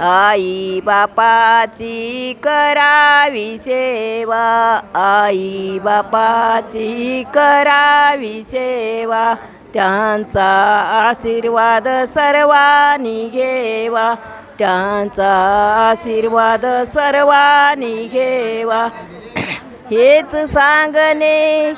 आई बापाची करावी सेवा. आई बापाची करावी सेवा. त्यांचा आशीर्वाद सर्वांनी घेवा. त्यांचा आशीर्वाद सर्वांनी घेवा. हेच सांगणे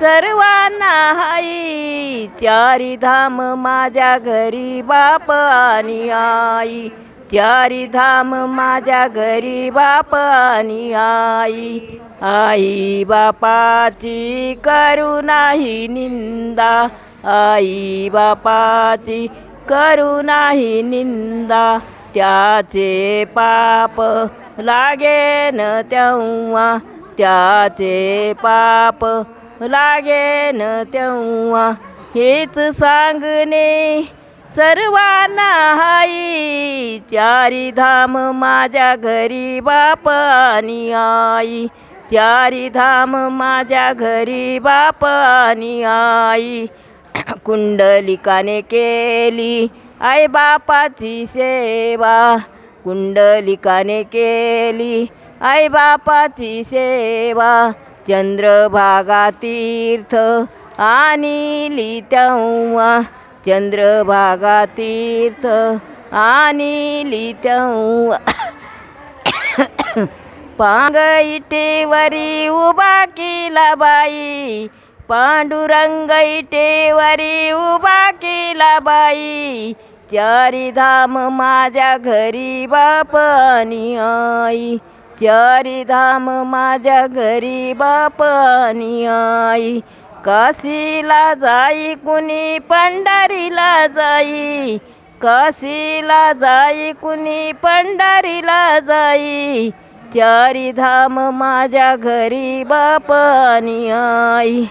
सर्वांना आई चारी धाम माझ्या घरी बाप आणि आई. चारी धाम माझ्या घरी बाप आणि आई. आई बापाची करू नाही निंदा. आई बापाची करू नाही निंदा. त्याचे पाप लागेन तेव्हा. त्याचे पाप लागेन तेव्हा. हेच सांगणे सर्वांना चारी धाम माझ्या घरी बाप आणि आई. चारी धाम माझ्या घरी बाप आणि आई. कुंडलिकाने केली आई बापाची सेवा. कुंडलिकाने केली आई बापाची सेवा. चंद्रभागा तीर्थ आणि तेव्हा. चंद्रभागा तीर्थ आणि तेव्हा पांग इटेवरी उभा केला बाई. पांडुरंग इटेवरी उभा केला बाई. चारी धाम माझ्या घरी बाप आणि आई. चारी धाम माझ्या घरी बाप आणि आई. काशीला जाई कुणी पंढरीला जाई. काशीला जाई कुणी पंढरीला जाई. चारी धाम माझ्या घरी बापानी आणि आई.